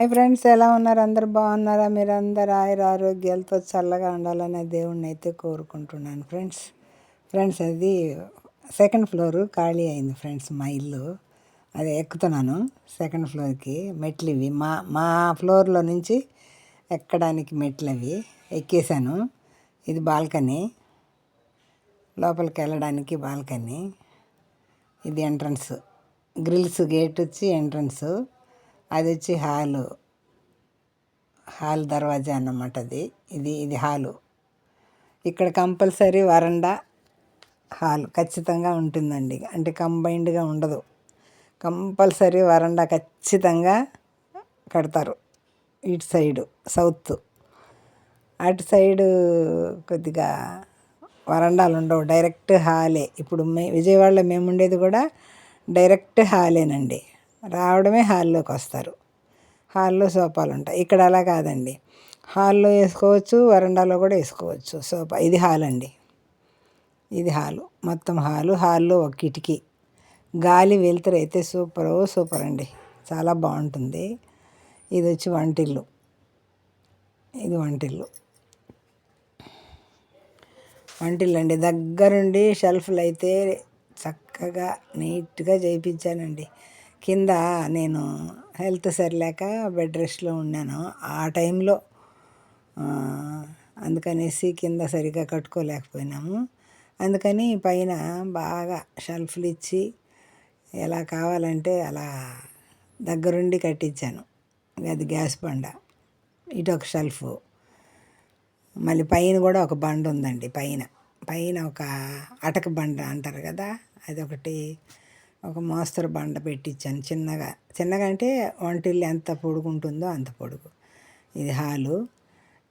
Hi friends ఎలా ఉన్నారు? అందరు బాగున్నారా? మీరు అందరు ఆయుర ఆరోగ్యాలతో చల్లగా ఉండాలనే దేవుణ్ణి అయితే కోరుకుంటున్నాను ఫ్రెండ్స్. ఫ్రెండ్స్ అది సెకండ్ ఫ్లోర్ ఖాళీ అయింది ఫ్రెండ్స్ మా ఇల్లు. అది ఎక్కుతున్నాను సెకండ్ ఫ్లోర్కి. మెట్లు ఇవి మా మా ఫ్లోర్లో నుంచి ఎక్కడానికి మెట్లు అవి ఎక్కేసాను ఇది బాల్కనీ. లోపలికి వెళ్ళడానికి బాల్కనీ. ఇది ఎంట్రన్స్. గ్రిల్స్ గేట్ వచ్చి ఎంట్రన్స్. అది వచ్చి హాలు. హాల్ దర్వాజా అన్నమాట అది. ఇది ఇది హాలు. ఇక్కడ కంపల్సరీ వరండా హాల్ ఖచ్చితంగా ఉంటుందండి. అంటే కంబైన్డ్గా ఉండదు. కంపల్సరీ వరండా ఖచ్చితంగా కడతారు. ఇటు సైడు సౌత్. అటు సైడు కొద్దిగా వరండాలు ఉండవు. డైరెక్ట్ హాలే. ఇప్పుడు మే విజయవాడలో మేము ఉండేది కూడా డైరెక్ట్ హాలేనండి. రావడమే హాల్లోకి వస్తారు. హాల్లో సోఫాలు ఉంటాయి. ఇక్కడ అలా కాదండి. హాల్లో వేసుకోవచ్చు వరండాలో కూడా వేసుకోవచ్చు సోఫా. ఇది హాల్ అండి. ఇది హాలు. మొత్తం హాలు. హాల్లో ఒక కిటికీ. గాలి వెలుతురు అయితే సూపర్ సూపర్ అండి. చాలా బాగుంటుంది. ఇది వచ్చి వంటిల్లు. ఇది వంటిల్లు. వంటిల్లు అండి. దగ్గరుండి షెల్ఫ్లు అయితే చక్కగా నీట్గా చేయించానండి. కింద నేను హెల్త్ సరిలేక బెడ్ రెస్ట్లో ఉన్నాను. ఆ టైంలో అందుకనేసి కింద సరిగా కట్టుకోలేకపోయినాము. అందుకని పైన బాగా షెల్ఫ్లు ఇచ్చి ఎలా కావాలంటే అలా దగ్గరుండి కట్టించాను. అది గ్యాస్ బండ. ఇటు ఒక షెల్ఫ్. మళ్ళీ పైన కూడా ఒక బండ ఉందండి పైన. పైన ఒక అటక బండ అంటారు కదా అది ఒకటి ఒక మోస్తరు బండ పెట్టించాను చిన్నగా చిన్నగా అంటే వంటిల్లు ఎంత పొడుగు ఉంటుందో అంత పొడుగు. ఇది హాలు.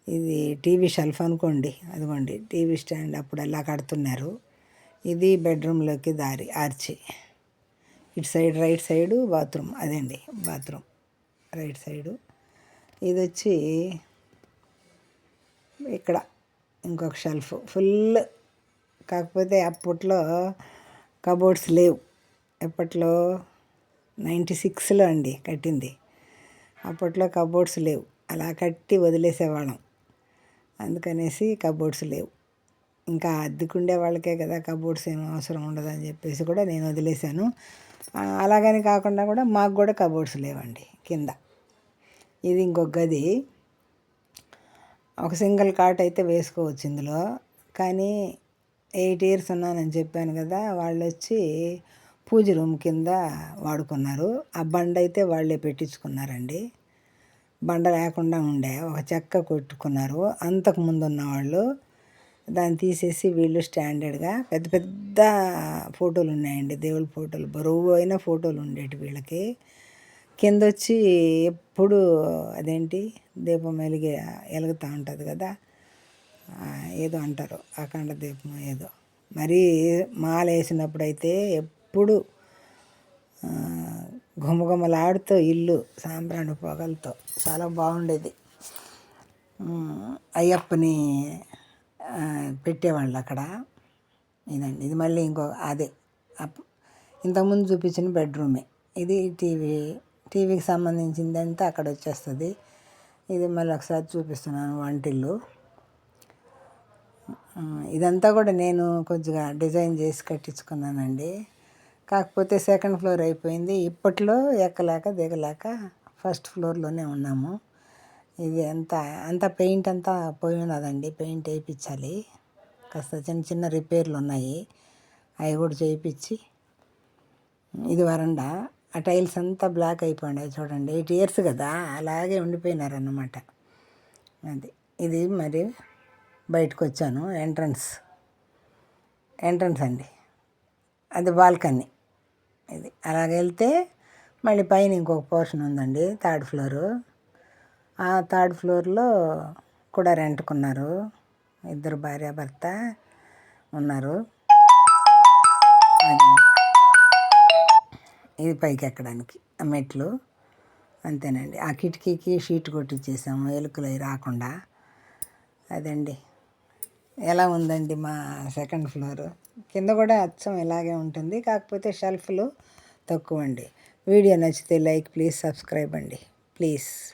ఇది టీవీ షెల్ఫ్ అనుకోండి అదిగోండి టీవీ స్టాండ్ అప్పుడు ఎలా కడుతున్నారు. ఇది బెడ్రూమ్లోకి దారి ఆర్చి. ఇటు సైడ్ రైట్ సైడు బాత్రూమ్ అదండి బాత్రూమ్. Right side. ఇది వచ్చి ఇక్కడ ఇంకొక షెల్ఫ్. ఫుల్ కాకపోతే అప్పట్లో కబోర్డ్స్ లేవు. ఎప్పట్లో నైంటీ సిక్స్లో అండి కట్టింది. అప్పట్లో కబోర్డ్స్ లేవు. అలా కట్టి వదిలేసేవాళ్ళం. అందుకనేసి కబోర్డ్స్ లేవు. ఇంకా అద్దెకుండే వాళ్ళకే కదా కబోర్డ్స్ ఏం అవసరం ఉండదని చెప్పేసి కూడా నేను వదిలేశాను. అలాగని కాకుండా కూడా మాకు కూడా కబోర్డ్స్ లేవండి కింద. ఇది ఇంకొక గది. ఒక సింగిల్ కాట్ అయితే వేసుకోవచ్చు ఇందులో. కానీ ఎయిట్ ఇయర్స్ ఉన్నానని చెప్పాను కదా వాళ్ళు వచ్చి పూజ రూమ్ కింద వాడుకున్నారు. ఆ బండ అయితే వాళ్ళే పెట్టించుకున్నారండి. బండ లేకుండా ఉండే. ఒక చెక్క కొట్టుకున్నారు. అంతకు ముందు ఉన్నవాళ్ళు దాన్ని తీసేసి వీళ్ళు స్టాండర్డ్గా పెద్ద పెద్ద ఫోటోలు ఉన్నాయండి. దేవుళ్ళ ఫోటోలు బరువు అయిన ఫోటోలు ఉండేటి వీళ్ళకి. కింద వచ్చి ఎప్పుడు అదేంటి? దీపం వెలిగే వెలుగుతూ ఉంటుంది కదా? ఏదో అంటారు. అఖండ దీపం ఏదో. మరీ మాల వేసినప్పుడు అయితే ఎప్పుడు ఘుమఘుమలాడుతూ ఇల్లు సాంబ్రాణి పొగలతో. చాలా బాగుండేది. అయ్యప్పని పెట్టేవాళ్ళు అక్కడ. ఇదండి. ఇది మళ్ళీ ఇంకో అదే. ఇంతకుముందు చూపించిన బెడ్రూమే. ఇది టీవీ టీవీకి సంబంధించిందంతా అక్కడ వచ్చేస్తుంది. ఇది మళ్ళీ ఒకసారి చూపిస్తున్నాను వంటిల్లు. ఇదంతా కూడా నేను కొద్దిగా డిజైన్ చేసి కట్టించుకున్నానండి. కాకపోతే సెకండ్ ఫ్లోర్ అయిపోయింది. ఇప్పట్లో ఎక్కలేక దిగలేక ఫస్ట్ ఫ్లోర్లోనే ఉన్నాము. ఇది అంతా అంతా పెయింట్ అంతా పోయి ఉన్నదండి. పెయింట్ వేయించాలి. కాస్త చిన్న చిన్న రిపేర్లు ఉన్నాయి. అవి కూడా చేయించి ఇది వరండా. ఆ టైల్స్ అంతా బ్లాక్ అయిపోయినాయి చూడండి. ఎయిట్ ఇయర్స్ కదా అలాగే ఉండిపోయినారన్నమాట. అది ఇది మరి బయటకు వచ్చాను. ఎంట్రన్స్ ఎంట్రన్స్ అండి. అది బాల్కనీ. ఇది. అలాగ వెళ్తే మళ్ళీ పైన ఇంకొక పోర్షన్ ఉందండి థర్డ్ ఫ్లోరు. ఆ థర్డ్ ఫ్లోర్లో కూడా రెంట్కున్నారు. ఇద్దరు భార్య భర్త ఉన్నారు ఇది పైకి ఎక్కడానికి మెట్లు. అంతేనండి. ఆ కిటికీకి షీట్ కొట్టించేసాము ఎలుకలు రాకుండా. అదండి. ఎలా ఉందండి మా సెకండ్ ఫ్లోర్ కింద కూడా అచ్చం ఇలాగే ఉంటుంది. కాకపోతే షెల్ఫ్లు తక్కువ అండి వీడియో నచ్చితే లైక్ ప్లీజ్ సబ్స్క్రైబ్ అండి. ప్లీజ్